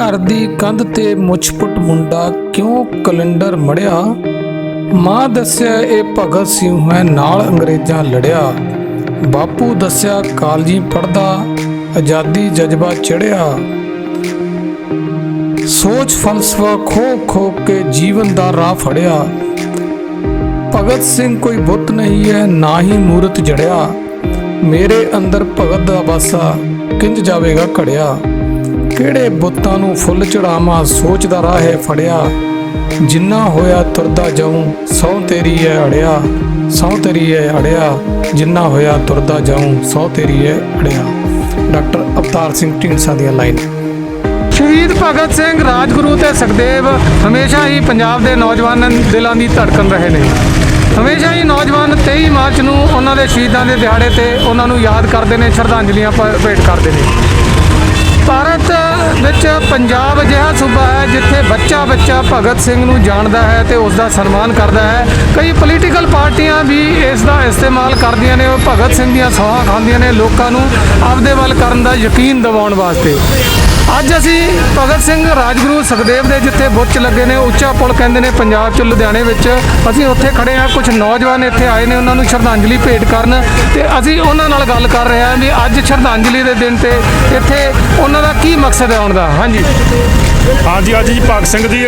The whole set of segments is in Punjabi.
ਘਰ ਦੀ ਕੰਧ ਤੇ ਮੁੱਛਪੁੱਟ ਮੁੰਡਾ ਕਿਉਂ ਕੈਲੰਡਰ ਮੜਿਆ? ਮਾਂ ਦੱਸਿਆ, ਇਹ ਭਗਤ ਸਿੰਘ ਹੈ ਨਾਲ ਅੰਗਰੇਜ਼ਾਂ ਲੜਿਆ। ਬਾਪੂ ਦੱਸਿਆ, ਕਾਲਜੀ ਪੜਦਾ ਆਜ਼ਾਦੀ ਜਜ਼ਬਾ ਚੜਿਆ ਸੋਚ ਫਲਸਫਾ ਖੋ ਖੋ ਕੇ ਜੀਵਨ ਦਾ ਰਾਹ ਫੜਿਆ। ਭਗਤ ਸਿੰਘ ਕੋਈ ਬੁੱਤ ਨਹੀਂ ਹੈ, ਨਾ ਹੀ ਮੂਰਤ ਜੜਿਆ। ਮੇਰੇ ਅੰਦਰ ਭਗਤ ਦਾ ਵਾਸਾ, ਕਿੰਜ ਜਾਵੇਗਾ ਘੜਿਆ? ਕਿਹੜੇ ਬੁੱਤਾਂ ਨੂੰ ਫੁੱਲ ਚੜਾਵਾਂ ਸੋਚ ਦਾ ਰਾਹ ਹੈ ਫੜਿਆ। ਜਿੰਨਾ ਹੋਇਆ ਤੁਰਦਾ ਜਾਉਂ ਸੌ ਤੇਰੀ ਹੈ ਅੜਿਆ। ਸੌ ਤੇਰੀ ਹੈ ਅੜਿਆ, ਜਿੰਨਾ ਹੋਇਆ ਤੁਰਦਾ ਜਾਉਂ ਸੌ ਤੇਰੀ ਹੈ ਅੜਿਆ। ਡਾਕਟਰ ਅਵਤਾਰ ਸਿੰਘ ਢੀਂਡਸਾ ਦੀਆਂ ਲਾਈਨ। ਸ਼ਹੀਦ ਭਗਤ ਸਿੰਘ ਰਾਜਗੁਰੂ ਤੇ ਸੁਖਦੇਵ ਹਮੇਸ਼ਾ ਹੀ ਪੰਜਾਬ ਦੇ ਨੌਜਵਾਨਾਂ ਦਿਲਾਂ ਦੀ ਧੜਕਣ ਰਹੇ ਨੇ। ਹਮੇਸ਼ਾ ਹੀ ਨੌਜਵਾਨ 23 ਮਾਰਚ ਨੂੰ ਉਹਨਾਂ ਦੇ ਸ਼ਹੀਦਾਂ ਦੇ ਦਿਹਾੜੇ ਤੇ ਉਹਨਾਂ ਨੂੰ ਯਾਦ ਕਰਦੇ ਨੇ, ਸ਼ਰਧਾਂਜਲੀਆਂ ਭੇਟ ਕਰਦੇ ਨੇ। ਭਾਰਤ ਵਿੱਚ ਪੰਜਾਬ ਅਜਿਹਾ ਸੂਬਾ ਹੈ ਜਿੱਥੇ ਬੱਚਾ ਬੱਚਾ ਭਗਤ ਸਿੰਘ ਨੂੰ ਜਾਣਦਾ ਹੈ ਤੇ ਉਸ ਦਾ ਸਨਮਾਨ ਕਰਦਾ ਹੈ। ਕਈ ਪੋਲੀਟੀਕਲ ਪਾਰਟੀਆਂ ਵੀ ਇਸ ਦਾ ਇਸਤੇਮਾਲ ਕਰਦੀਆਂ ਨੇ, ਉਹ ਭਗਤ ਸਿੰਘ ਦੀਆਂ ਸੌਹਾਂ ਖਾਂਦੀਆਂ ਨੇ ਲੋਕਾਂ ਨੂੰ ਆਪਦੇ ਵੱਲ ਕਰਨ ਦਾ ਯਕੀਨ ਦਿਵਾਉਣ ਵਾਸਤੇ। ਅੱਜ ਅਸੀਂ ਭਗਤ ਸਿੰਘ ਰਾਜਗੁਰੂ ਸੁਖਦੇਵ ਦੇ ਜਿੱਥੇ ਬੁੱਤ ਲੱਗੇ ਨੇ, ਉੱਚਾ ਪੁਲ ਕਹਿੰਦੇ ਨੇ ਪੰਜਾਬ ਚ, ਲੁਧਿਆਣੇ ਵਿੱਚ। ਅਸੀਂ ਉੱਥੇ ਖੜੇ ਹਾਂ ਕੁਝ ਨੌਜਵਾਨ ਇੱਥੇ ਆਏ ਨੇ, ਉਹਨਾਂ ਨੂੰ ਸ਼ਰਧਾਂਜਲੀ ਭੇਟ ਕਰਨ। ਤੇ ਅਸੀਂ ਉਹਨਾਂ ਨਾਲ ਗੱਲ ਕਰ ਰਹੇ ਹਾਂ ਵੀ ਅੱਜ ਸ਼ਰਧਾਂਜਲੀ ਦੇ ਦਿਨ ਤੇ ਇੱਥੇ ਉਹਨਾਂ ਦਾ ਕੀ ਮਕਸਦ ਹੈ ਆਉਣ ਦਾ? ਹਾਂਜੀ। ਹਾਂਜੀ, ਅੱਜ ਜੀ ਭਗਤ ਸਿੰਘ ਦੀ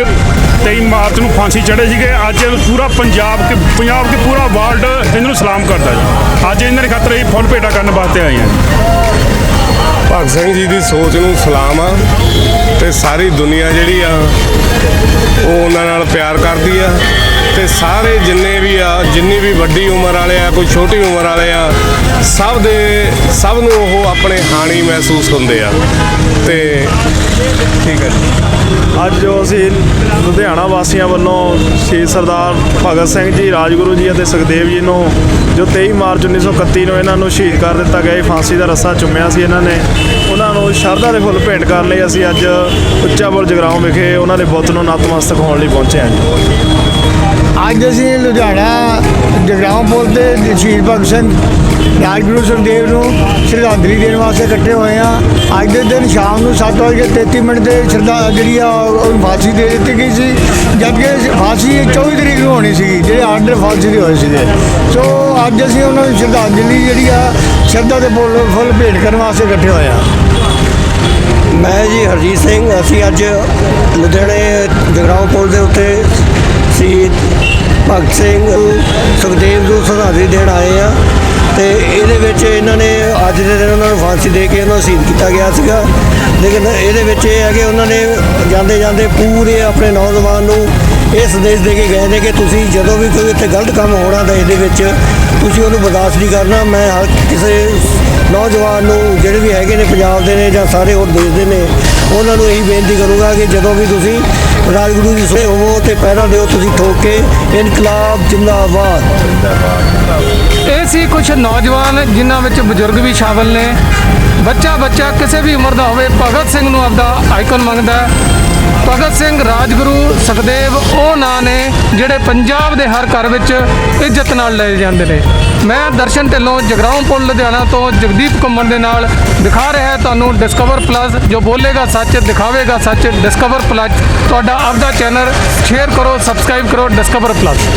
23 ਮਾਰਚ ਨੂੰ ਫਾਂਸੀ ਚੜੇ ਸੀਗੇ। ਅੱਜ ਪੂਰਾ ਪੰਜਾਬ ਕੇ ਪੰਜਾਬ ਕੇ ਪੂਰਾ ਵਰਲਡ ਇਹਨੂੰ ਸਲਾਮ ਕਰਦਾ ਜੀ। ਅੱਜ ਇਹਨਾਂ ਦੇ ਖਾਤਰ ਅਸੀਂ ਫੁੱਲ ਭੇਟਾ ਕਰਨ ਵਾਸਤੇ ਆਏ ਹਾਂ ਭਗਤ ਸਿੰਘ ਜੀ ਦੀ ਸੋਚ ਨੂੰ ਸਲਾਮ ਆ ਤੇ ਸਾਰੀ ਦੁਨੀਆ ਜਿਹੜੀ ਆ, ਉਹ ਉਹਨਾਂ ਨਾਲ ਪਿਆਰ ਕਰਦੀ ਆ ਤੇ ਸਾਰੇ ਜਿੰਨੇ ਵੀ ਆ, ਜਿੰਨੀ ਵੀ ਵੱਡੀ ਉਮਰ ਵਾਲੇ ਆ, ਕੋਈ ਛੋਟੀ ਉਮਰ ਵਾਲੇ ਆ, ਸਭ ਦੇ, ਸਭ ਨੂੰ ਉਹ ਆਪਣੇ ਹਾਣੀ ਮਹਿਸੂਸ ਹੁੰਦੇ ਆ। ਤੇ ਠੀਕ ਹੈ ਜੀ। ਅੱਜ ਜੋ ਅਸੀਂ ਲੁਧਿਆਣਾ ਵਾਸੀਆਂ ਵੱਲੋਂ ਸ਼ਹੀਦ ਸਰਦਾਰ ਭਗਤ ਸਿੰਘ ਜੀ ਰਾਜਗੁਰੂ ਜੀ ਅਤੇ ਸੁਖਦੇਵ ਜੀ ਨੂੰ ਜੋ 23 ਮਾਰਚ 1931 ਨੂੰ ਇਹਨਾਂ ਨੂੰ ਸ਼ਹੀਦ ਕਰ ਦਿੱਤਾ ਗਿਆ ਸੀ, ਫਾਂਸੀ ਦਾ ਰੱਸਾ ਚੁੰਮਿਆ ਸੀ ਇਹਨਾਂ ਨੇ। ਉਹਨਾਂ ਨੂੰ ਸ਼ਰਧਾ ਦੇ ਫੁੱਲ ਭੇਂਟ ਕਰਨ ਲਈ ਅਸੀਂ ਅੱਜ ਉੱਚਾਪੁਰ ਜਗਰਾਉਂ ਵਿਖੇ ਉਹਨਾਂ ਦੇ ਬੁੱਤ ਨੂੰ ਨਤਮਸਤਕ ਹੋਣ ਲਈ ਪਹੁੰਚੇ ਹਾਂ ਅੱਜ ਅਸੀਂ ਲੁਧਿਆਣਾ ਜਗਰਾਉਂ ਪੁਲ ਤੇ ਸ਼ਹੀਦ ਭਗਤ ਸਿੰਘ ਰਾਜਗੁਰੂ ਸੁਖਦੇਵ ਨੂੰ ਸ਼ਰਧਾਂਜਲੀ ਦੇਣ ਵਾਸਤੇ ਇਕੱਠੇ ਹੋਏ ਆ ਅੱਜ ਦੇ ਦਿਨ ਸ਼ਾਮ ਨੂੰ 7:33 ਮਿੰਟ ਦੇ ਸ਼ਰਧਾ, ਜਿਹੜੀ ਆ, ਉਹ ਫਾਂਸੀ ਦੇ ਦਿੱਤੀ ਗਈ ਸੀ। ਜਦਕਿ ਫਾਂਸੀ 24 ਤਰੀਕ ਨੂੰ ਹੋਣੀ ਸੀ ਜਿਹੜੇ ਆਰਡਰ ਫਾਂਸੀ ਦੇ ਹੋਏ ਸੀਗੇ। ਸੋ ਅੱਜ ਅਸੀਂ ਉਹਨਾਂ ਨੂੰ ਸ਼ਰਧਾਂਜਲੀ ਜਿਹੜੀ ਆ, ਸ਼ਰਧਾ ਦੇ ਫੁੱਲ ਫੁੱਲ ਭੇਟ ਕਰਨ ਵਾਸਤੇ ਇਕੱਠੇ ਹੋਏ ਆ ਮੈਂ ਜੀ ਹਰਜੀਤ ਸਿੰਘ, ਅਸੀਂ ਅੱਜ ਲੁਧਿਆਣੇ ਜਗਰਾਉਂ ਪੁਲ ਦੇ ਉੱਤੇ ਸ਼ਹੀਦ ਭਗਤ ਸਿੰਘ ਅੱਜ ਦੇ ਦਿਨ ਉਹਨਾਂ ਨੂੰ ਫਾਂਸੀ ਦੇ ਕੇ ਉਹਨਾਂ ਨੂੰ ਸ਼ਹੀਦ ਕੀਤਾ ਗਿਆ ਸੀਗਾ। ਲੇਕਿਨ ਇਹਦੇ ਵਿੱਚ ਇਹ ਹੈ ਕਿ ਉਹਨਾਂ ਨੇ ਜਾਂਦੇ ਜਾਂਦੇ ਪੂਰੇ ਆਪਣੇ ਨੌਜਵਾਨ ਨੂੰ ਇਹ ਸੰਦੇਸ਼ ਦੇ ਕੇ ਗਏ ਨੇ ਕਿ ਤੁਸੀਂ ਜਦੋਂ ਵੀ ਕੋਈ ਇੱਥੇ ਗਲਤ ਕੰਮ ਹੋਣਾ ਦੇਸ਼ ਦੇ ਵਿੱਚ ਤੁਸੀਂ ਉਹਨੂੰ ਬਰਦਾਸ਼ਤ ਨਹੀਂ ਕਰਨਾ। ਮੈਂ ਹਰ ਕਿਸੇ ਨੌਜਵਾਨ ਨੂੰ ਜਿਹੜੇ ਵੀ ਹੈਗੇ ਨੇ ਪੰਜਾਬ ਦੇ ਨੇ ਜਾਂ ਸਾਰੇ ਹੋਰ ਦੇਸ਼ ਦੇ ਨੇ, ਉਹਨਾਂ ਨੂੰ ਇਹੀ ਬੇਨਤੀ ਕਰੂੰਗਾ ਕਿ ਜਦੋਂ ਵੀ ਤੁਸੀਂ ਰਾਜਗੁਰੂ ਜੀ ਸੁਣੇ ਹੋਵੋ ਤੇ ਪਹਿਰਾ ਦਿਓ ਤੁਸੀਂ ਠੋਕ ਕੇ ਇਨਕਲਾਬ ਜਿੰਦਾਬਾਦ। ਇਹ ਸੀ ਕੁਝ ਨੌਜਵਾਨ ਜਿਨ੍ਹਾਂ ਵਿੱਚ ਬਜ਼ੁਰਗ ਵੀ ਸ਼ਾਮਲ ਨੇ। ਬੱਚਾ ਬੱਚਾ ਕਿਸੇ ਵੀ ਉਮਰ ਦਾ ਹੋਵੇ, ਭਗਤ ਸਿੰਘ ਨੂੰ ਆਪਦਾ ਆਈਕਨ ਮੰਗਦਾ ਭਗਤ ਸਿੰਘ ਰਾਜਗੁਰੂ ਸੁਖਦੇਵ, ਉਹ ਨਾਂ ਨੇ ਜਿਹੜੇ ਪੰਜਾਬ ਦੇ ਹਰ ਘਰ ਵਿੱਚ ਇੱਜ਼ਤ ਨਾਲ ਲਏ ਜਾਂਦੇ ਨੇ। ਮੈਂ ਦਰਸ਼ਨ ਢਿੱਲੋਂ ਜਗਰਾਉਂ ਪੁਲ, ਲੁਧਿਆਣਾ ਤੋਂ ਜਗਦੀਪ ਕੁੰਮਣ ਦੇ ਨਾਲ ਦਿਖਾ ਰਿਹਾ ਹੈ ਤੁਹਾਨੂੰ ਡਿਸਕਵਰ ਪਲੱਸ ਜੋ ਬੋਲੇਗਾ ਸੱਚ, ਦਿਖਾਵੇਗਾ ਸੱਚ ਡਿਸਕਵਰ ਪਲੱਸ ਤੁਹਾਡਾ ਆਪਦਾ ਚੈਨਲ ਸ਼ੇਅਰ ਕਰੋ ਸਬਸਕ੍ਰਾਈਬ ਕਰੋ ਡਿਸਕਵਰ ਪਲੱਸ